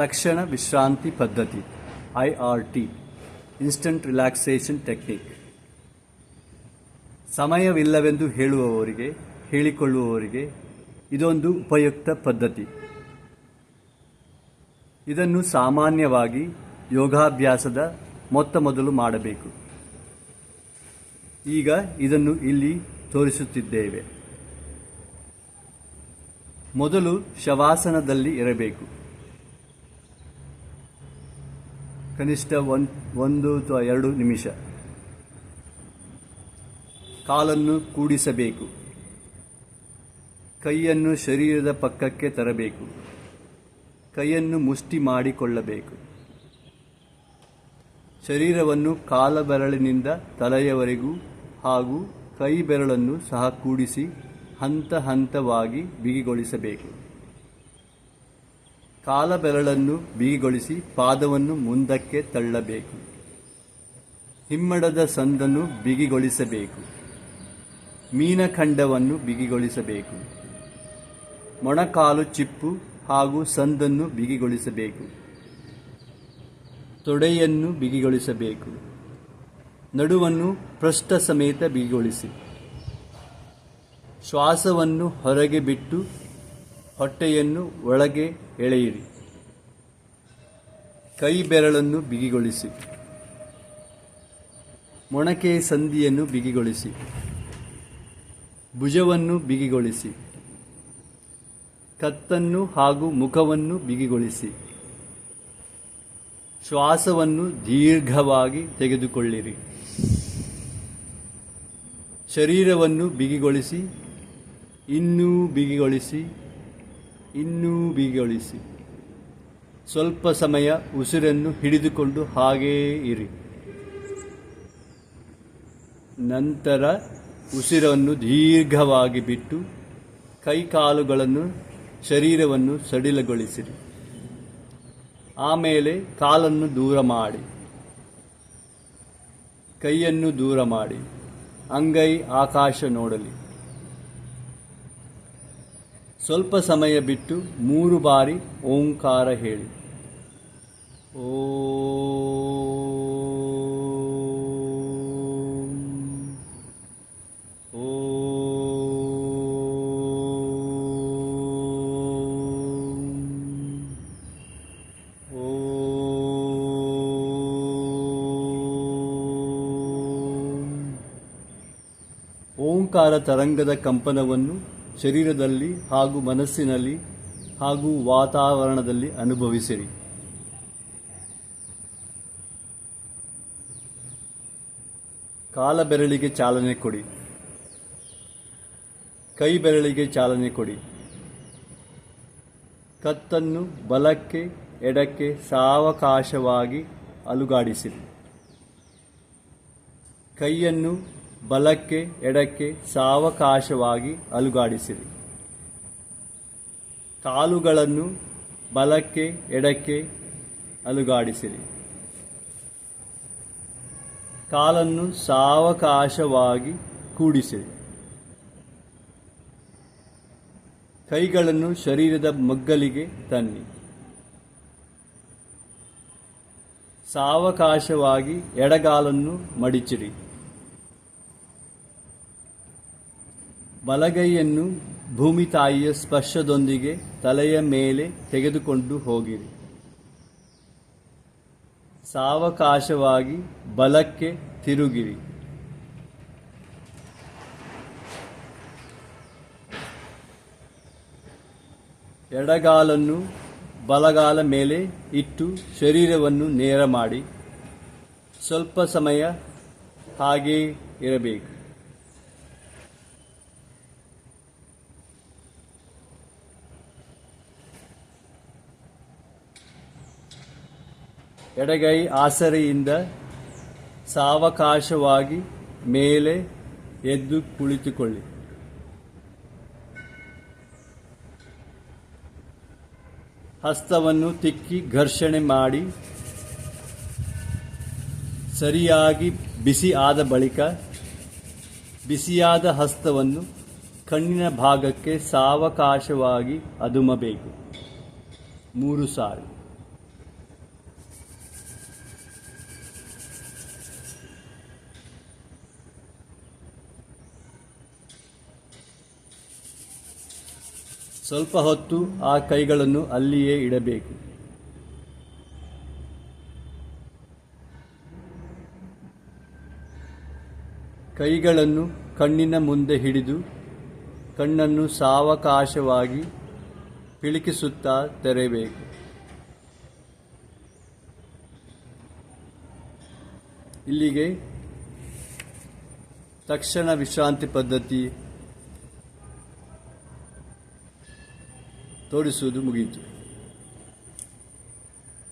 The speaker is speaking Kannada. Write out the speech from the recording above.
ತಕ್ಷಣ ವಿಶ್ರಾಂತಿ ಪದ್ಧತಿ, I R T instant relaxation technique ಸಮಯವಿಲ್ಲವೆಂದು ಹೇಳುವವರಿಗೆ, ಹೇಳಿಕೊಳ್ಳುವವರಿಗೆ ಇದೊಂದು ಉಪಯುಕ್ತ ಪದ್ಧತಿ. ಇದನ್ನು ಸಾಮಾನ್ಯವಾಗಿ ಯೋಗಾಭ್ಯಾಸದ ಮೊತ್ತ ಮೊದಲು ಮಾಡಬೇಕು. ಈಗ ಇದನ್ನು ಇಲ್ಲಿ ತೋರಿಸುತ್ತಿದ್ದೇವೆ. ಮೊದಲು ಶವಾಸನದಲ್ಲಿ ಇರಬೇಕು. ಕನಿಷ್ಠ ಒನ್ ಒಂದು ಅಥವಾ ಎರಡು ನಿಮಿಷ. ಕಾಲನ್ನು ಕೂಡಿಸಬೇಕು. ಕೈಯನ್ನು ಶರೀರದ ಪಕ್ಕಕ್ಕೆ ತರಬೇಕು. ಕೈಯನ್ನು ಮುಷ್ಟಿ ಮಾಡಿಕೊಳ್ಳಬೇಕು. ಶರೀರವನ್ನು ಕಾಲಬೆರಳಿನಿಂದ ತಲೆಯವರೆಗೂ ಹಾಗೂ ಕೈ ಬೆರಳನ್ನು ಸಹ ಕೂಡಿಸಿ ಹಂತ ಹಂತವಾಗಿ ಬಿಗಿಗೊಳಿಸಬೇಕು. ಕಾಲಬೆರಳನ್ನು ಬಿಗಿಗೊಳಿಸಿ ಪಾದವನ್ನು ಮುಂದಕ್ಕೆ ತಳ್ಳಬೇಕು. ಹಿಮ್ಮಡದ ಸಂದನ್ನು ಬಿಗಿಗೊಳಿಸಬೇಕು. ಮೀನಖಂಡವನ್ನು ಬಿಗಿಗೊಳಿಸಬೇಕು. ಮೊಣಕಾಲು ಚಿಪ್ಪು ಹಾಗೂ ಸಂದನ್ನು ಬಿಗಿಗೊಳಿಸಬೇಕು. ತೊಡೆಯನ್ನು ಬಿಗಿಗೊಳಿಸಬೇಕು. ನಡುವನ್ನು ಪೃಷ್ಠ ಸಮೇತ ಬಿಗಿಗೊಳಿಸಿ. ಶ್ವಾಸವನ್ನು ಹೊರಗೆ ಬಿಟ್ಟು ಹೊಟ್ಟೆಯನ್ನು ಒಳಗೆ ಎಳೆಯಿರಿ. ಕೈ ಬೆರಳನ್ನು ಬಿಗಿಗೊಳಿಸಿ. ಮೊಣಕೆ ಸಂದಿಯನ್ನು ಬಿಗಿಗೊಳಿಸಿ. ಭುಜವನ್ನು ಬಿಗಿಗೊಳಿಸಿ. ಕತ್ತನ್ನು ಹಾಗೂ ಮುಖವನ್ನು ಬಿಗಿಗೊಳಿಸಿ. ಶ್ವಾಸವನ್ನು ದೀರ್ಘವಾಗಿ ತೆಗೆದುಕೊಳ್ಳಿರಿ. ಶರೀರವನ್ನು ಬಿಗಿಗೊಳಿಸಿ, ಇನ್ನೂ ಬಿಗಿಗೊಳಿಸಿ. ಇನ್ನೂ ಬಿಗಿಗೊಳಿಸಿ ಸ್ವಲ್ಪ ಸಮಯ ಉಸಿರನ್ನು ಹಿಡಿದುಕೊಂಡು ಹಾಗೇ ಇರಿ. ನಂತರ ಉಸಿರನ್ನು ದೀರ್ಘವಾಗಿ ಬಿಟ್ಟು ಕೈಕಾಲುಗಳನ್ನು ಶರೀರವನ್ನು ಸಡಿಲಗೊಳಿಸಿರಿ. ಆಮೇಲೆ ಕಾಲನ್ನು ದೂರ ಮಾಡಿ. ಕೈಯನ್ನು ದೂರ ಮಾಡಿ. ಅಂಗೈ ಆಕಾಶ ನೋಡಲಿ. ಸ್ವಲ್ಪ ಸಮಯ ಬಿಟ್ಟು ಮೂರು ಬಾರಿ ಓಂಕಾರ ಹೇಳಿ. ಓಂ ಓಂಕಾರ ತರಂಗದ ಕಂಪನವನ್ನು ಶರೀರದಲ್ಲಿ ಹಾಗೂ ಮನಸ್ಸಿನಲ್ಲಿ ಹಾಗೂ ವಾತಾವರಣದಲ್ಲಿ ಅನುಭವಿಸಿರಿ. ಕಾಲಬೆರಳಿಗೆ ಚಾಲನೆ ಕೊಡಿ. ಕೈ ಬೆರಳಿಗೆ ಚಾಲನೆ ಕೊಡಿ. ಕತ್ತನ್ನು ಬಲಕ್ಕೆ, ಎಡಕ್ಕೆ ಸಾವಕಾಶವಾಗಿ ಅಲುಗಾಡಿಸಿರಿ. ಕೈಯನ್ನು ಬಲಕ್ಕೆ, ಎಡಕ್ಕೆ ಸಾವಕಾಶವಾಗಿ ಅಲುಗಾಡಿಸಿರಿ. ಕಾಲುಗಳನ್ನು ಬಲಕ್ಕೆ, ಎಡಕ್ಕೆ ಅಲುಗಾಡಿಸಿರಿ. ಕಾಲನ್ನು ಸಾವಕಾಶವಾಗಿ ಕೂಡಿಸಿರಿ. ಕೈಗಳನ್ನು ಶರೀರದ ಮಗ್ಗಲಿಗೆ ತನ್ನಿ. ಸಾವಕಾಶವಾಗಿ ಎಡಗಾಲನ್ನು ಮಡಿಚಿರಿ. ಬಲಗೈಯನ್ನು ಭೂಮಿ ತಾಯಿಯ ಸ್ಪರ್ಶದೊಂದಿಗೆ ತಲೆಯ ಮೇಲೆ ತೆಗೆದುಕೊಂಡು ಹೋಗಿರಿ. ಸಾವಕಾಶವಾಗಿ ಬಲಕ್ಕೆ ತಿರುಗಿರಿ. ಎಡಗಾಲನ್ನು ಬಲಗಾಲ ಮೇಲೆ ಇಟ್ಟು ಶರೀರವನ್ನು ನೇರ ಮಾಡಿ ಸ್ವಲ್ಪ ಸಮಯ ಹಾಗೇ ಇರಬೇಕು. ಎಡಗೈ ಆಸರೆಯಿಂದ ಸಾವಕಾಶವಾಗಿ ಮೇಲೆ ಎದ್ದು ಕುಳಿತುಕೊಳ್ಳಿ. ಹಸ್ತವನ್ನು ತಿಕ್ಕಿ ಘರ್ಷಣೆ ಮಾಡಿ, ಸರಿಯಾಗಿ ಬಿಸಿ ಆದ ಬಳಿಕ ಬಿಸಿಯಾದ ಹಸ್ತವನ್ನು ಕಣ್ಣಿನ ಭಾಗಕ್ಕೆ ಸಾವಕಾಶವಾಗಿ ಅದುಮಬೇಕು. ಮೂರು ಸಾರಿ. ಸ್ವಲ್ಪ ಹೊತ್ತು ಆ ಕೈಗಳನ್ನು ಅಲ್ಲಿಯೇ ಇಡಬೇಕು. ಕೈಗಳನ್ನು ಕಣ್ಣಿನ ಮುಂದೆ ಹಿಡಿದು ಕಣ್ಣನ್ನು ಸಾವಕಾಶವಾಗಿ ಪಿಳಿಕಿಸುತ್ತಾ ತೆರೆಯಬೇಕು. ಇಲ್ಲಿಗೆ ತಕ್ಷಣ ವಿಶ್ರಾಂತಿ ಪದ್ಧತಿ Toru Sudo Mugito.